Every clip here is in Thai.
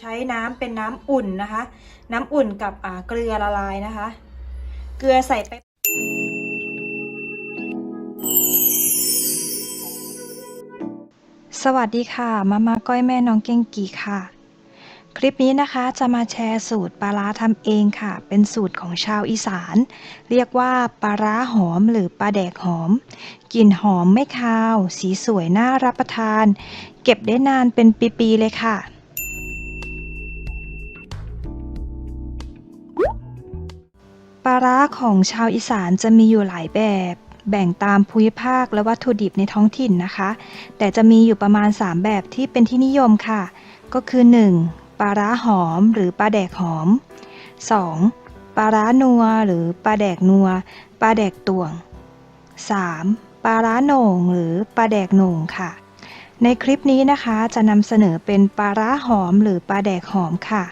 ใช้น้ำเป็นน้ำอุ่นนะคะ น้ำอุ่นกับเกลือละลายนะคะ เกลือใส่ไปสวัสดีค่ะ มามาก้อยแม่น้องเก่งกีค่ะ คลิปนี้นะคะจะมาแชร์สูตรปลาร้าทำเองค่ะ เป็นสูตรของชาวอีสาน เรียกว่าปลาร้าหอมหรือปลาแดกหอม กลิ่นหอมไม่คาว สีสวยน่ารับประทาน เก็บได้นานเป็นปีๆเลยค่ะ ปลาร้าของชาวอีสานจะมีอยู่หลายแบบ แบ่งตามภูมิภาคและวัตถุดิบในท้องถิ่นนะคะ แต่จะมีอยู่ประมาณ 3 แบบที่เป็นที่นิยมค่ะ ก็คือ 1. ปลาร้าหอมหรือปลาแดกหอม 2. ปลาร้านัวหรือปลาแดกนัว ปลาแดกตวง 3. ปลาร้าโหน่งหรือปลาแดกโหน่งค่ะ ในคลิปนี้นะคะจะนำเสนอเป็นปลาร้าหอมหรือปลาแดกหอมค่ะ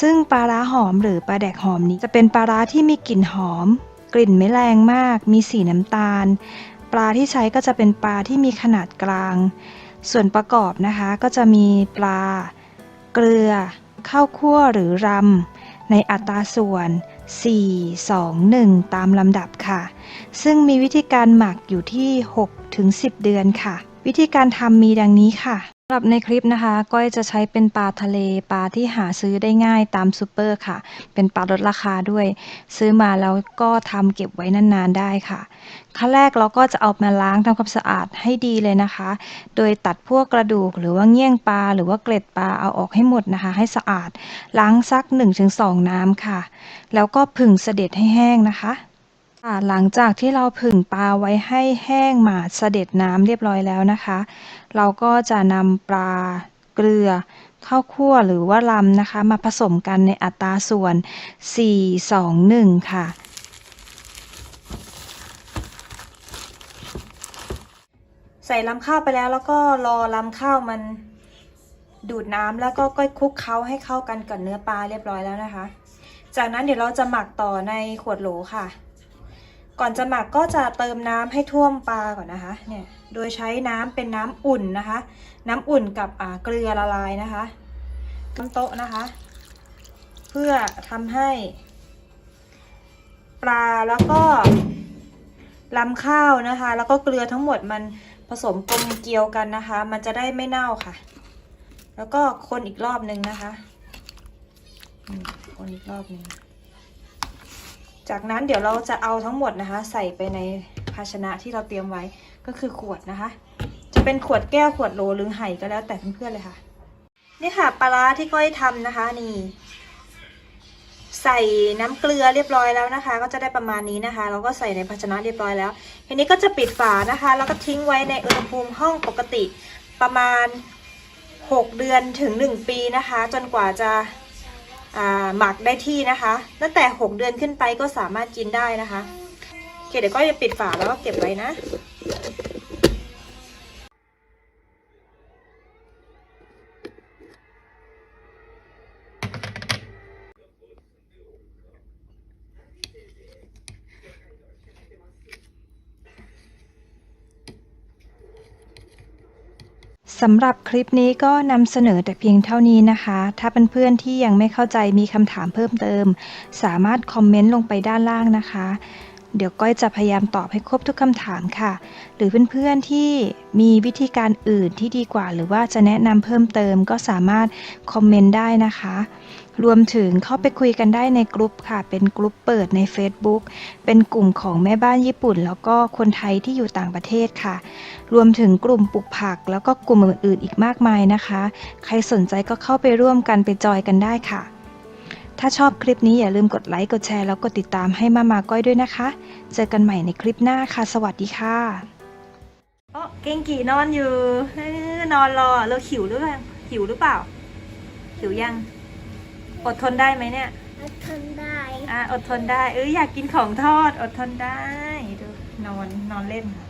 ซึ่งปลาร้าหอมหรือปลาแดกหอมนี้จะเป็นปลาร้าที่มีกลิ่นหอม กลิ่นไม่แรงมาก มีสีน้ำตาล ปลาที่ใช้ก็จะเป็นปลาที่มีขนาดกลาง ส่วนประกอบนะคะก็จะมีปลา เกลือ ข้าวคั่วหรือรำในอัตราส่วน 4 2 1 ตามลำดับค่ะ ซึ่งมีวิธีการหมักอยู่ที่ 6-10 เดือนค่ะ วิธีการทำมีดังนี้ค่ะำหรับในคลิปนะคะ ก้อยจะใช้เป็นปลาทะเลปลาที่หาซื้อได้ง่ายตามซูเปอร์ค่ะ เป็นปลาลดราคาด้วย ซื้อมาแล้วก็ทำเก็บไว้นานๆได้ค่ะขั้นแรกเราก็จะเอามาล้างทำความสะอาดให้ดีเลยนะคะ โดยตัดพวกกระดูกหรือว่าเงี้ยงปลาหรือว่าเกล็ดปลาเอาออกให้หมดนะคะ ให้สะอาดล้างซัก 1-2 น้ำค่ะ แล้วก็ผึ่งเสด็จให้แห้งนะคะ ค่ะหลังจากที่เราผึ่งปลาไว้ให้แห้งหมาดเสด็จน้ำเรียบร้อยแล้วนะคะ เราก็จะนำปลาเกลือข้าวคั่วหรือว่าลำนะคะ มาผสมกันในอัตราส่วน 4 2 1 ค่ะ ใส่ลำข้าวไปแล้วแล้วก็รอลำข้าวมันดูดน้ำแล้วก็ก้อยคลุกเคล้าให้เข้ากันกับเนื้อปลาเรียบร้อยแล้วนะคะ จากนั้นเดี๋ยวเราจะหมักต่อในขวดโหลค่ะ ก่อนจะหมักก็จะเติมน้ำให้ท่วมปลาก่อนนะคะเนี่ยโดยใช้น้ำเป็นน้ำอุ่นนะคะ น้ำอุ่นกับอ่าเกลือละลายนะคะน้ำโต๊ะนะคะ เพื่อทำให้ ปลาแล้วก็ลำข้าวนะคะ แล้วก็เกลือทั้งหมดมันผสมกลมเกลียวกันนะคะ มันจะได้ไม่เน่าค่ะ แล้วก็คนอีกรอบหนึ่งนะคะคนอีกรอบหนึ่ง จากนั้นเดี๋ยวเราจะเอาทั้งหมดนะคะ ใส่ไปในภาชนะที่เราเตรียมไว้ก็คือขวดนะคะ จะเป็นขวดแก้วขวดโหลหรือไห่ก็แล้วแต่เพื่อนๆเลยค่ะ นี่ค่ะปลาร้าที่ก้อยทำนะคะนี่ ใส่น้ำเกลือเรียบร้อยแล้วนะคะ ก็จะได้ประมาณนี้นะคะ เราก็ใส่ในภาชนะเรียบร้อยแล้วทีนี้ก็จะปิดฝานะคะ แล้วก็ทิ้งไว้ในอุณหภูมิห้องปกติประมาณ 6 เดือนถึง 1 ปีนะคะ จนกว่าจะ หมักได้ที่นะคะ ตั้งแต่ 6 เดือนขึ้นไปก็สามารถกินได้นะคะโอเคเดี๋ยวก็จะปิดฝาแล้วก็เก็บไว้นะ สำหรับคลิปนี้ก็นำเสนอแต่เพียงเท่านี้นะคะ ถ้าเป็นเพื่อนๆที่ยังไม่เข้าใจมีคำถามเพิ่มเติม สามารถคอมเมนต์ลงไปด้านล่างนะคะ เดี๋ยวก้อยจะพยายามตอบให้ครบทุกคำถามค่ะ หรือเพื่อนๆที่มีวิธีการอื่นที่ดีกว่า หรือว่าจะแนะนำเพิ่มเติมก็สามารถคอมเมนต์ได้นะคะ รวมถึงเข้าไปคุยกันได้ในกลุ่มค่ะ เป็นกลุ่มเปิดใน Facebook เป็นกลุ่มของแม่บ้านญี่ปุ่น แล้วก็คนไทยที่อยู่ต่างประเทศค่ะ รวมถึงกลุ่มปลูกผัก แล้วก็กลุ่มอื่นๆอีกมากมายนะคะ ใครสนใจก็เข้าไปร่วมกันไปจอยกันได้ค่ะ ถ้าชอบคลิปนี้อย่าลืมกดไลค์กดแชร์แล้วกดติดตามให้มามาก้อยด้วยนะคะ เจอกันใหม่ในคลิปหน้าค่ะ สวัสดีค่ะโอ้เก่งกี่นอนอยู่เอ้อนอนรอเราหิวหรือเปล่าหิวหรือเปล่า หิวยัง อดทนได้ไหมเนี่ยอดทนได้อะอดทนได้เอ้ยอยากกินของทอด อดทนได้ดูนอนนอนเล่นค่ะ